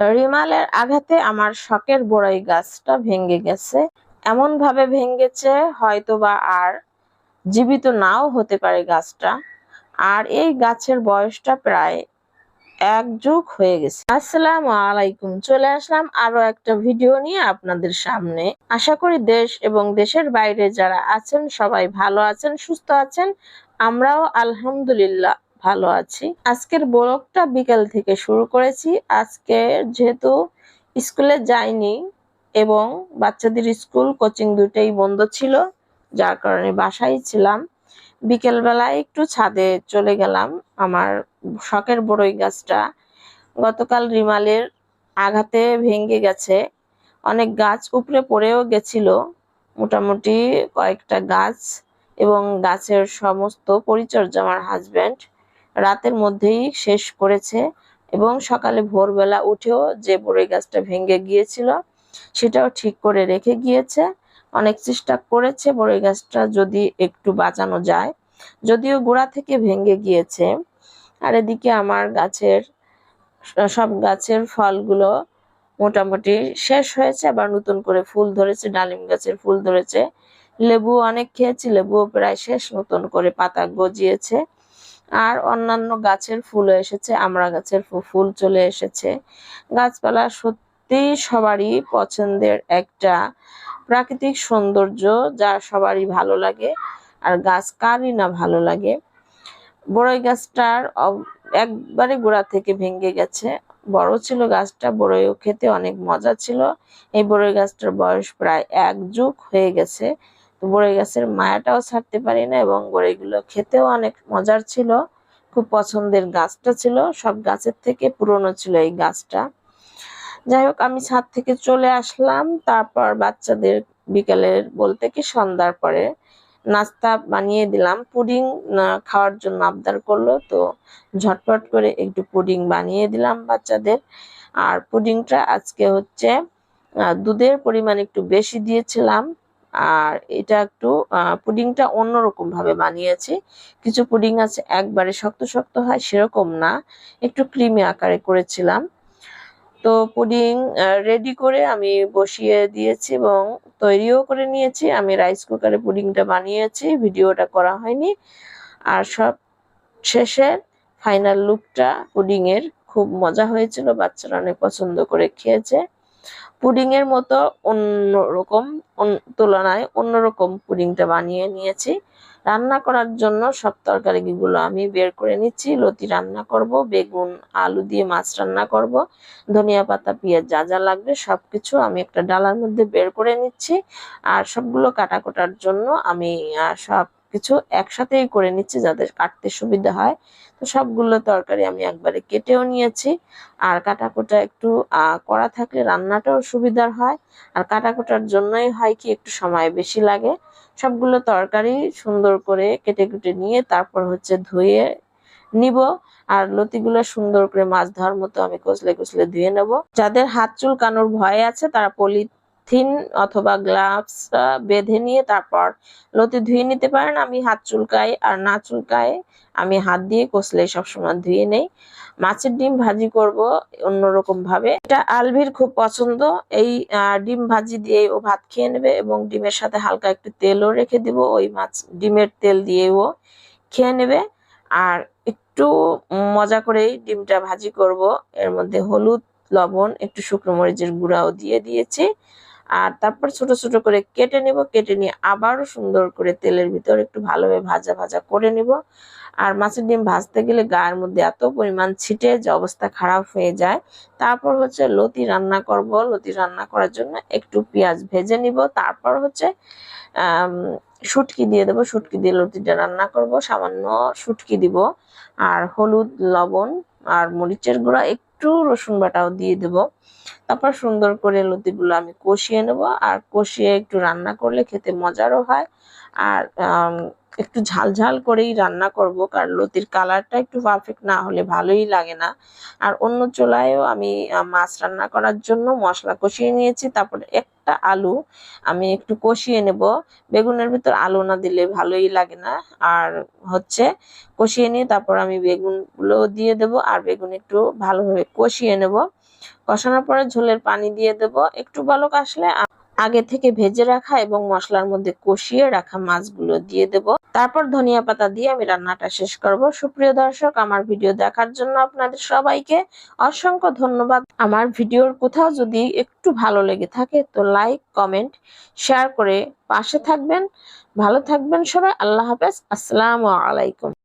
রিমালের আঘাতে আমার শখের বড়ই গাছটা ভেঙে গেছে। এমন ভাবে ভেঙেছে হয়তোবা আর জীবিত নাও হতে পারে গাছটা। আর এই গাছের বয়সটা প্রায় এক যুগ হয়ে গেছে। আসসালামু আলাইকুম। চলে আসলাম আরও একটা ভিডিও নিয়ে আপনাদের সামনে। আশা করি দেশ এবং দেশের বাইরে যারা আছেন, সবাই ভালো আছেন, সুস্থ আছেন। আমরাও আলহামদুলিল্লাহ। ভালো আছি। আজকের ব্লগটা বিকেল থেকে শুরু করেছি। আজকে যেহেতু স্কুলে যাইনি এবং বাচ্চাদের স্কুল কোচিং দুটেই বন্ধ ছিল, যার কারণে বাসায় ছিলাম। বিকেলবেলায় একটু ছাদে চলে গেলাম। আমার শখের বড়ই গাছটা। গতকাল রিমালের আঘাতে ভেঙে গেছে। অনেক গাছ উপরে পড়েও গেছিল। মোটামুটি কয়েকটা গাছ এবং গাছের সমস্ত পরিচর্যা আমার হাজব্যান্ড রাতের মধ্যেই শেষ করেছে এবং সকালে ভোরবেলা উঠেও যে বড়ই গাছটা ভেঙে গিয়েছিল সেটাও ঠিক করে রেখে গিয়েছে। অনেক চেষ্টা করেছে বড়ই গাছটা যদি একটু বাঁচানো যায়। যদিও গোড়া থেকে ভেঙে গিয়েছে। আর এদিকে আমার গাছের, সব গাছের ফলগুলো মোটামুটি শেষ হয়েছে, আবার নতুন করে ফুল ধরেছে, ডালিম গাছের ফুল ধরেছে। লেবু অনেক খেয়েছি, লেবুও প্রায় শেষ, নতুন করে পাতা গজিয়েছে। আর অন্যান্য গাছের ফুল এসেছে আমড়া গাছের ফুল চলে এসেছে। গাছপালা সত্যি সবারই পছন্দের একটা প্রাকৃতিক সৌন্দর্য, যা সবারই ভালো লাগে আর গাছ কারই না ভালো লাগে। বড়ই গাছটার একবারে গোড়া থেকে ভেঙে গেছে। বড় ছিল গাছটা, বড়ইও খেতে অনেক মজা ছিল। এই বড়ই গাছটার বয়স প্রায় এক যুগ হয়ে গেছে। বড়ই গাছের মায়াটাও ছাড়তে পারি না এবং বড়ইগুলো খেতেও অনেক মজার ছিল। খুব পছন্দের গাছটা ছিল। সব গাছের থেকে পুরনো ছিল এই গাছটা। যাই হোক, আমি ছাদ থেকে চলে আসলাম। তারপর বাচ্চাদের বিকালের বলতে কি সন্ধ্যার পরে নাস্তা বানিয়ে দিলাম। পুডিং খাওয়ার জন্য আবদার করল। তো ঝটপট করে একটু পুডিং বানিয়ে দিলাম বাচ্চাদের। আর পুডিংটা আজকে হচ্ছে দুধের পরিমাণ একটু বেশি দিয়েছিলাম। আর এটা একটু পুডিংটা অন্যরকম ভাবে বানিয়েছি। কিছু পুডিং আছে, একবারে শক্ত শক্ত হয়, সেরকম না। একটু ক্রিমি আকারে করেছিলাম। তো পুডিং রেডি করে আমি বসিয়ে দিয়েছি এবং তৈরিও করে নিয়েছি। আমি রাইস কুকারে পুডিংটা বানিয়েছি, ভিডিওটা করা হয়নি। আর সব শেষে ফাইনাল লুকটা পুডিং এর খুব মজা হয়েছিল, বাচ্চারা অনেক পছন্দ করে খেয়েছে। পুডিং এর মতো অন্যরকম তুলনায় অন্যরকম পুডিংটা বানিয়ে নিয়েছি। রান্না করার জন্য সব তরকারিগুলো আমি বের করে নিচ্ছি। লতি রান্না করব, বেগুন, আলু দিয়ে মাছ রান্না করব, ধনিয়া পাতা, পেঁয়াজ যা যা লাগবে সবকিছু আমি একটা ডালার মধ্যে বের করে নিচ্ছি। আর সবগুলো কাটা কোটার জন্য আমি সব কিছু একসাথেই করে নিচ্ছি যাদের কাটতে সুবিধা হয়। তো সবগুলো তরকারি আমি একবারে কেটেও নিয়েছি। আর কাটাকুটা একটু করা থাকলে রান্নাটাও সুবিধার হয়। আর কাটাকুটার জন্যই হয় কি, একটু সময় বেশি লাগে। সবগুলো তরকারি সুন্দর করে কেটে কুটে নিয়ে তারপর হচ্ছে ধুয়ে নিব। আর লতিগুলো সুন্দর করে মাছ ধোয়ার মতো আমি কচলে কচলে ধুয়ে নেব। যাদের হাত চুল কানোর ভয় আছে তারা পলি থিন অথবা গ্লাভস বেঁধে নিয়ে তারপর লতি ধুয়ে নিতে পারেন। আমি হাত চুলকাই আর না চুলকায় আমি হাত দিয়ে কষলে সবসময় ধুয়ে নেই। মাছের ডিম ভাজি করব অন্যরকম ভাবে। এটা আলভির খুব পছন্দ। এই ডিম ভাজি দিয়ে ও ভাত খেয়ে নেবে এবং ডিমের সাথে হালকা একটু তেলও রেখে দিব। ওই মাছ, ডিমের তেল দিয়ে ও খেয়ে নেবে। আর একটু মজা করেই ডিমটা ভাজি করব। এর মধ্যে হলুদ, লবণ, একটু শুকনো মরিচের গুঁড়াও দিয়ে দিয়েছি। আর তারপর ছোট ছোট করে কেটে নিব, কেটে নিয়ে আবারও সুন্দর করে তেলের ভিতর একটু ভালোভাবে ভাজা ভাজা করে নিব। আর মাছের ডিম ভাজতে গেলে গায়ের মধ্যে এত পরিমাণ ছিটে যে অবস্থা খারাপ হয়ে যায়। তারপর হচ্ছে লতি রান্না করব। লতি রান্না করার জন্য একটু পেঁয়াজ ভেজে নিব। তারপর হচ্ছে শুটকি দিয়ে দেবো। শুটকি দিয়ে লতিটা রান্না করব। সামান্য শুটকি দিব। আর হলুদ, লবণ আর মরিচের গুঁড়া একটু রসুন বাটাও দিয়ে দেব। তারপর সুন্দর করে লতিগুলো আমি কষিয়ে নেব। আর কষিয়ে একটু রান্না করলে খেতে মজারও হয়। আর একটু ঝাল ঝাল করেই রান্না করব। কারণ লতির কালারটা একটু পারফেক্ট না হলে ভালোই লাগে না। আর অন্য চোলায়ও আমি মাছ রান্না করার জন্য মশলা কষিয়ে নিয়েছি। তারপরে একটা আলু, আমি একটু কষিয়ে নেব। বেগুনের ভিতর আলু না দিলে ভালোই লাগে না। আর হচ্ছে কষিয়ে নিয়ে তারপর আমি বেগুনগুলো দিয়ে দেব আর বেগুন একটু ভালোভাবে কষিয়ে নেব। কষানোর পরে ঝোলের পানি দিয়ে দেব। একটু বালক আসলে আগে থেকে ভেজে রাখা এবং মশলার মধ্যে কষিয়ে রাখা মাছগুলো দিয়ে দেব। তারপর ধনিয়া পাতা দিয়ে আমি রান্নাটা শেষ করব। সুপ্রিয় দর্শক, আমার ভিডিও দেখার জন্য আপনাদের সবাইকে অসংখ্য ধন্যবাদ। আমার ভিডিওর কোথাও যদি একটু ভালো লেগে থাকে তো লাইক, কমেন্ট, শেয়ার করে পাশে থাকবেন। ভালো থাকবেন সবাই। আল্লাহ হাফেজ। আসসালামু আলাইকুম।